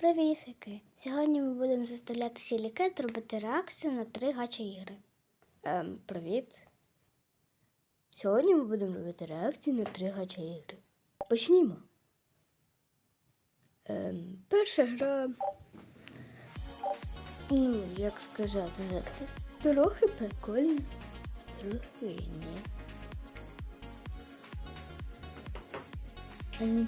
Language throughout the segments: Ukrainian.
Привітики! Сьогодні ми будемо заставляти сілікет робити реакцію на три гача ігри. Ем, привіт. Сьогодні ми будемо робити реакцію на три гача ігри. Почнімо. Ем, перша гра. Ну, як сказати, трохи прикольно, трохи ні. Ані...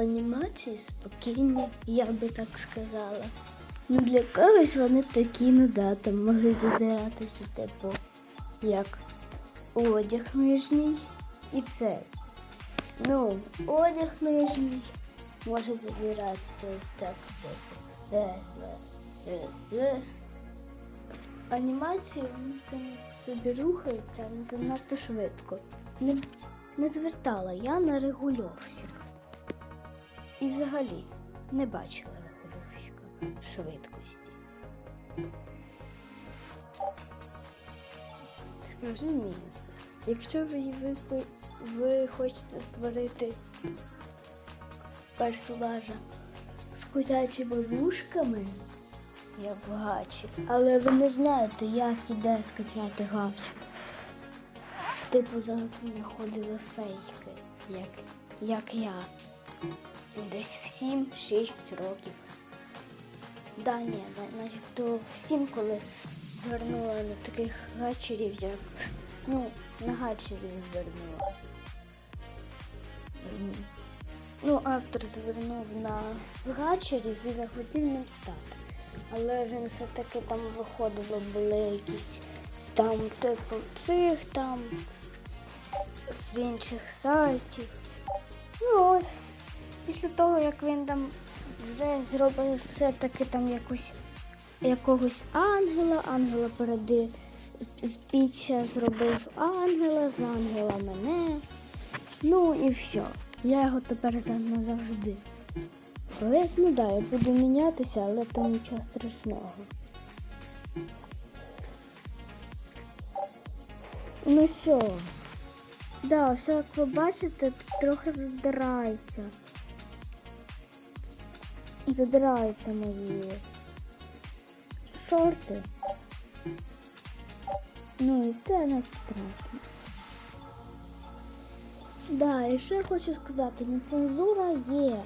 Анімації спокійні, я би так сказала. Ну для когось вони такі, ну да, там можуть задиратися, типу, як одяг нижній і це. Ну, одяг нижній може задиратися ось так, типу. Анімації вони самі собі рухаються, але занадто швидко. Не, не звертала я на регульовщик. І взагалі не бачила регулювальщика швидкості. Скажу мінуси. Якщо ви, ви, ви хочете створити персонажа з котячими вушками, як в гачі, але ви не знаєте, як і де скачати гачу. Типу завжди знаходили фейки, як, як я. Десь в 7-6 років. Да, ні, на- начебто всім, коли звернула на таких гачерів, як. Ну, на гачерів звернула. Ну, автор звернув на гачерів і захотів ним стати. Але він все-таки там виходило, були якісь там, типу, цих там з інших сайтів. Ну ось, після того, як він там вже зробив все-таки там якусь якогось ангела, ангела переди з піччя зробив ангела, з ангела мене. Ну і все. Я його тепер за- назавжди. Але ну да, я буду мінятися, але там нічого страшного. Ну що? Да, все, як ви бачите, тут трохи задирається. Задираються мої шорти. Ну і це не страшно. Да, і що я хочу сказати, нецензура є.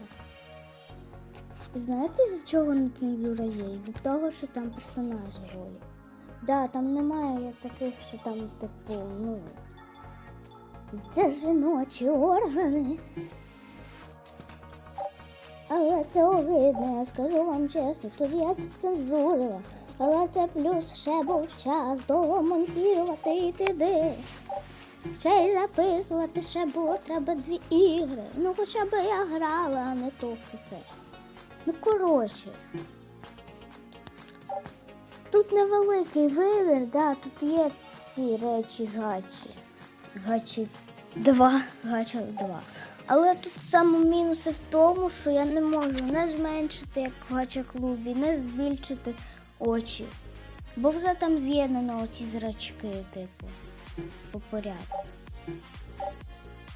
І знаєте, з чого нецензура є? Із-за того, що там персонажі голі. Да, там немає таких, що там, типу, ну. Це жіночі органи. Але це огидно, я скажу вам чесно, тут я зацензурила. Але це плюс ще був час довго монтувати і туди. Ще й записувати ще було треба дві ігри. Ну хоча б я грала, а не то це. Ну коротше. Тут невеликий вибір, да, тут є ці речі з гачі. Гачі 2, гача 2. Але тут саме мінуси в тому, що я не можу не зменшити, як в гача клубі, не збільшити очі. Бо все там з'єднано оці зрачки, типу, по порядку.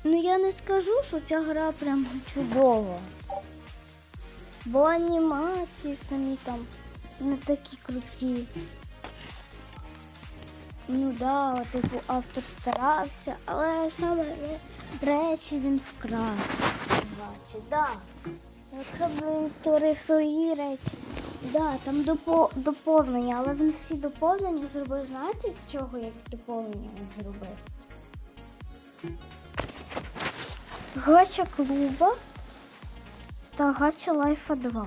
Ну я не скажу, що ця гра прям чудова. Бо анімації самі там не такі круті. Ну да, типу автор старався, але саме речі він вкрав. Значить, да. Б він створив свої речі, да, там допо- доповнення, але він всі доповнення зробив. Знаєте з чого як доповнення він зробив? Гача клуба та гача лайфа 2.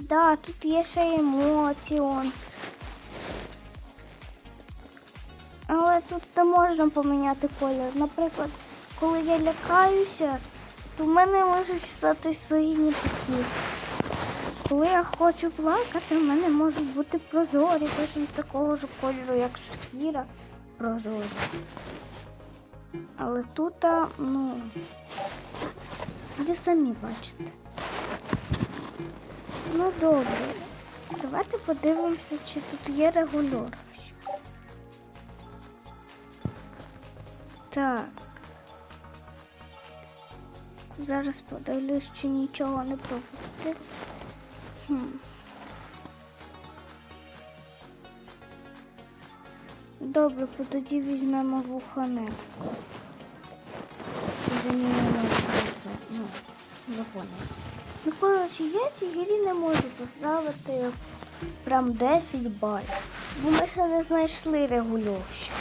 Да, тут є ще емоціонс. Але тут не можна поміняти колір. Наприклад, коли я лякаюся, то в мене можуть стати сині такі. Коли я хочу плакати, в мене можуть бути прозорі, точно такого ж кольору, як шкіра прозорі. Але тут, ну, ви самі бачите. Ну добре. Давайте подивимося, чи тут є регулювач. Так. Зараз подивлюсь, чи нічого не пропустив. Хм. Добре, то тоді візьмемо вухане. І замінимо це. Ну, вухане. Ну, коротше, я цій грі не можу поставити прям 10 балів. Бо ми ще не знайшли регульовщик.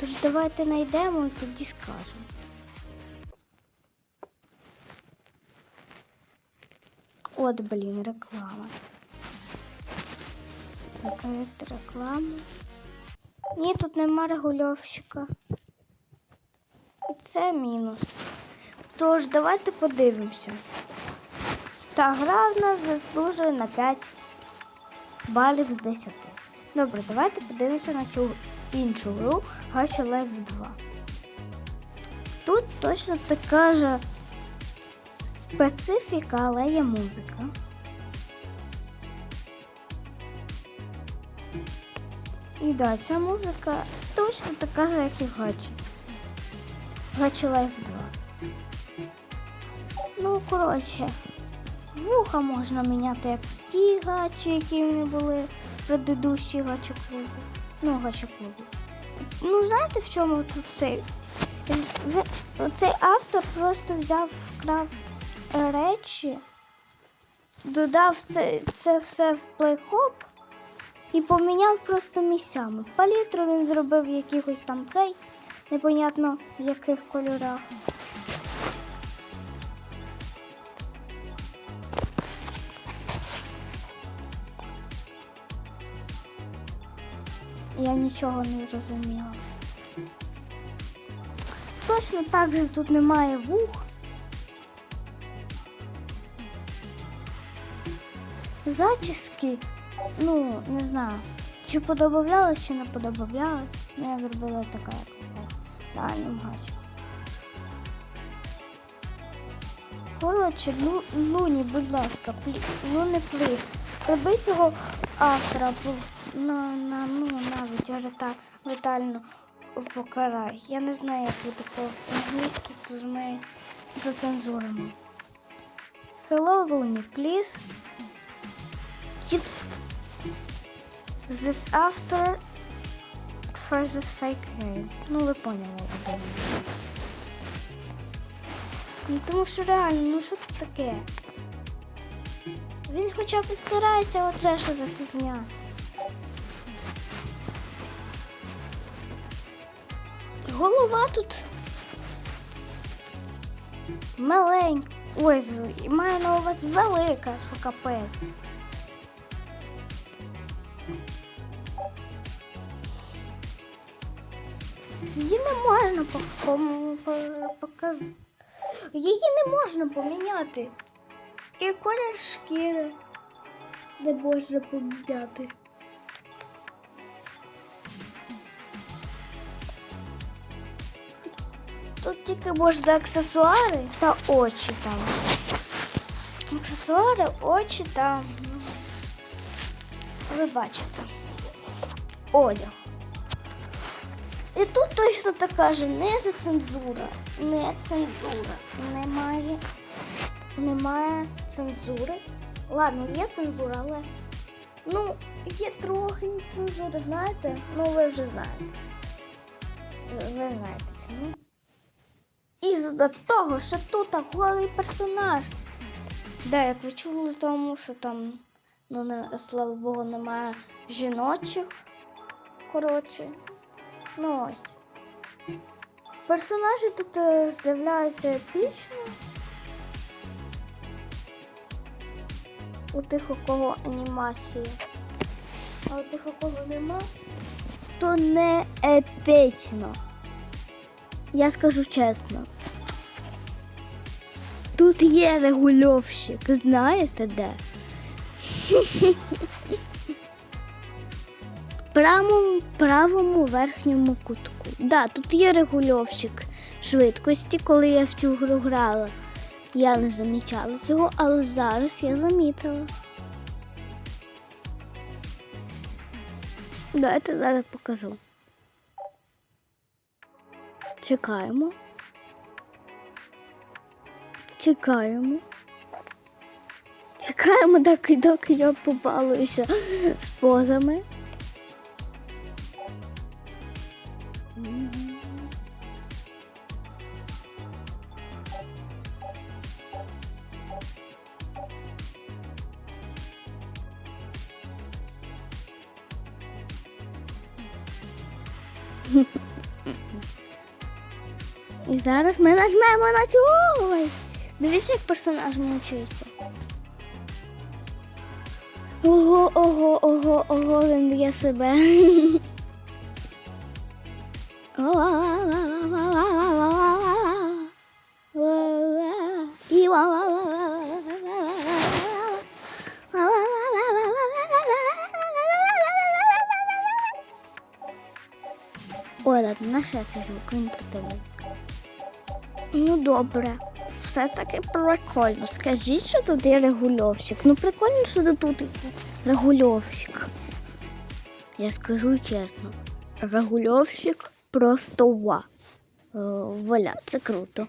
Тож давайте знайдемо і тоді скажемо. От, блін, реклама. Закрити рекламу. Ні, тут нема регульовщика. І це мінус. Тож, давайте подивимося. Та гра в нас заслужує на 5 балів з 10. Добре, давайте подивимося на цю іншу гру Life 2. Тут точно така ж специфіка, але є музика. І да, ця музика точно така ж, як і в Гачі. Гачі Life 2. Ну, коротше, вуха можна міняти як в ті гачі, які в мене були предыдущі гачоклубі. Ну, гачоклубі. Ну, знаєте, в чому тут цей? Цей автор просто взяв, вкрав е, речі, додав це, це все в плейхоп і поміняв просто місцями. Палітру він зробив якихось там цей, непонятно в яких кольорах. Я нічого не розуміла. Точно так же тут немає вух. Зачіски, ну, не знаю, чи подобавлялось, чи не подобавлялось. Ну, я зробила така якось реальним гачем. Коротше, Лу, Луні, будь ласка, плі, Луні пліс. Роби цього автора на, на, ну, навіть рета, летально покарай. Я не знаю, як буде по-англійськи, тож ми зацензуримо. Hello, Looney, please. This after for this fake game. Ну, ви поняли. Ну, тому що реально, ну що це таке? Він хоча б старається, оце що за фігня. Голова тут маленька. Ой, з- маю на увазі велика, що. Її не можна по- по- по- показати. Її не можна поміняти. І колір шкіри не можна поміняти. Тут тільки можна аксесуари та очі там. Аксесуари, очі та. ну, Ви бачите. Одяг. І тут точно така же не за цензура, не цензура. Немає, немає цензури. Ладно, є цензура, але ну, є трохи цензури, знаєте? Ну, ви вже знаєте. Ви знаєте чому? Із-за того, що тут голий персонаж. Да, як ви чули, тому що там, ну, не, слава Богу, немає жіночих. Коротше. Ну ось. Персонажі тут е, з'являються епічно. У тих, у кого анімація. А у тих, у кого нема, то не епічно. Я скажу чесно. Тут є регульовщик, знаєте де? правому, правому верхньому кутку. Да, тут є регульовщик швидкості, коли я в цю гру грала. Я не замічала цього, але зараз я замітила. Давайте зараз покажу. Чекаємо. Чекаємо. Чекаємо, доки, доки я побалуюся з позами. І зараз ми нажмемо на цю. Дивіться, як персонаж мучується. Ого, ого, ого, ого, він б'є себе. Ой, ладно, наш я цей звук він противний. Ну добре, все таки прикольно. Скажіть, що тут регульовщик. Ну прикольно, що тут регульовщик. Я скажу чесно, регульовщик просто ва. Е, Валя, це круто.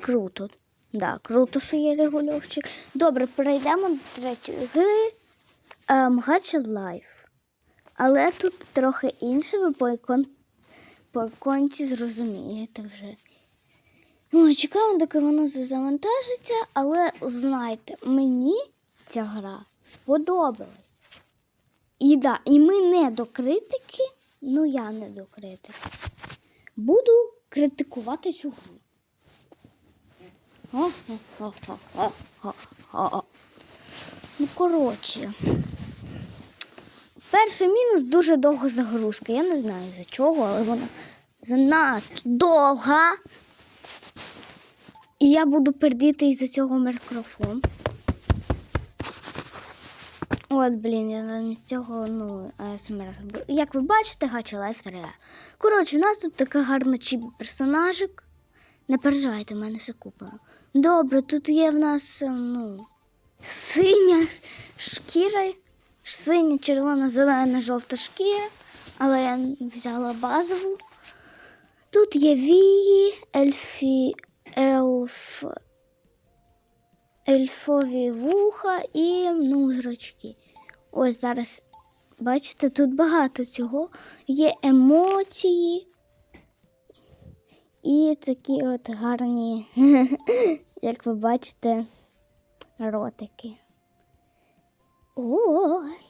Круто. Да, круто, що є регульовщик. Добре, перейдемо до третьої гри ем, Gacha Life. Але тут трохи інше, ви по, іконці зрозумієте вже. Ну, чекаємо, доки воно завантажиться, але знайте, мені ця гра сподобалась. І да, і ми не до критики, ну я не до критики. Буду критикувати цю гру. Ну, коротше. Перший мінус дуже довга загрузка. Я не знаю за чого, але вона занадто довга. І я буду пердіти із-за цього мікрофон. От, блін, я замість цього, ну, АСМР зробила. Як ви бачите, гача лайф 3. Коротше, у нас тут така гарна чібі персонажик. Не переживайте, в мене все купа. Добре, тут є в нас, е, ну, синя шкіра, синя, червона, зелена, жовта шкіра, але я взяла базову. Тут є вії, ельфі, елф, ельфові вуха і ну, зрачки. Ось зараз, бачите, тут багато цього. Є емоції і такі от гарні, як ви бачите, ротики. Ой.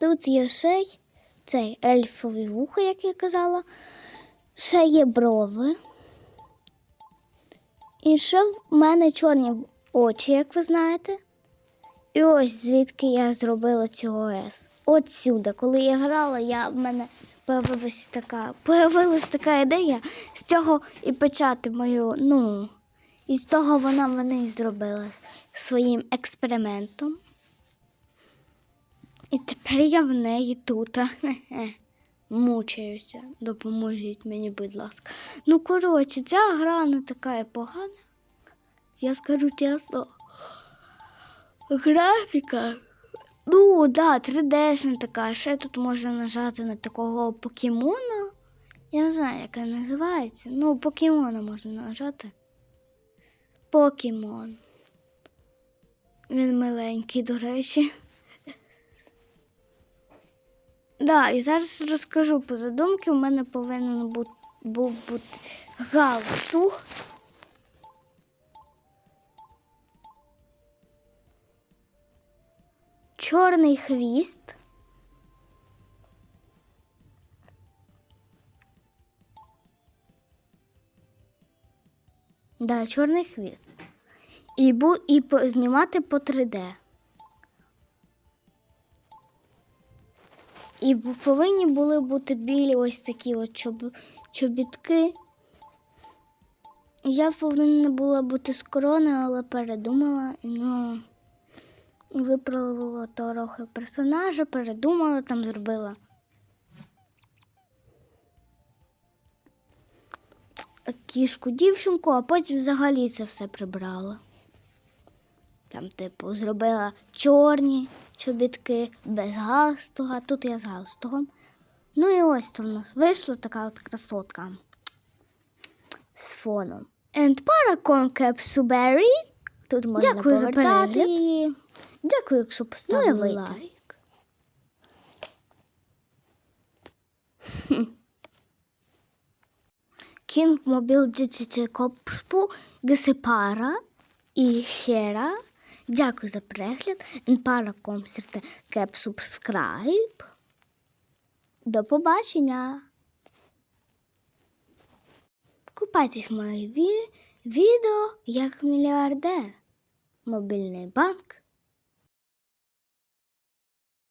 Тут є ще й цей ельфові вуха, як я казала. Ще є брови. І ще в мене чорні очі, як ви знаєте. І ось звідки я зробила цього С. От сюди. Коли я грала, я, в мене появилась така, появилась така ідея з цього і почати мою, ну, і з того вона мене і зробила своїм експериментом. І тепер я в неї тут. Мучаюся. Допоможіть мені, будь ласка. Ну, коротше, ця гра не така погана. Я скажу чесно. Графіка. Ну, да, 3D-шна така. Ще тут можна нажати на такого покемона. Я не знаю, як він називається. Ну, покемона можна нажати. Покемон. Він миленький, до речі. Да, і зараз розкажу по задумки. У мене повинен бути, був бути галстук. Чорний хвіст. Да, чорний хвіст. І, бу, і по, знімати по 3D. І повинні були бути білі ось такі от чоб, чобітки. Я повинна була бути з короною, але передумала. Ну, виправила трохи персонажа, передумала, там зробила. Кішку дівчинку, а потім взагалі це все прибрала. Там, типу, зробила чорні чобітки без галстуга. Тут я з галстугом. Ну і ось то в нас вийшла така от красотка. з фоном. And Capsuberry. Тут можна Дякую за перегляд. її. Дякую, якщо поставили Ну, лайк. King Mobile GTC Копспу Гесепара і Щера. Дякую за перегляд. Enpara Комсерте Кеп субскрайб. До побачення. Купайтесь в ві- відео як мільярдер. Мобільний банк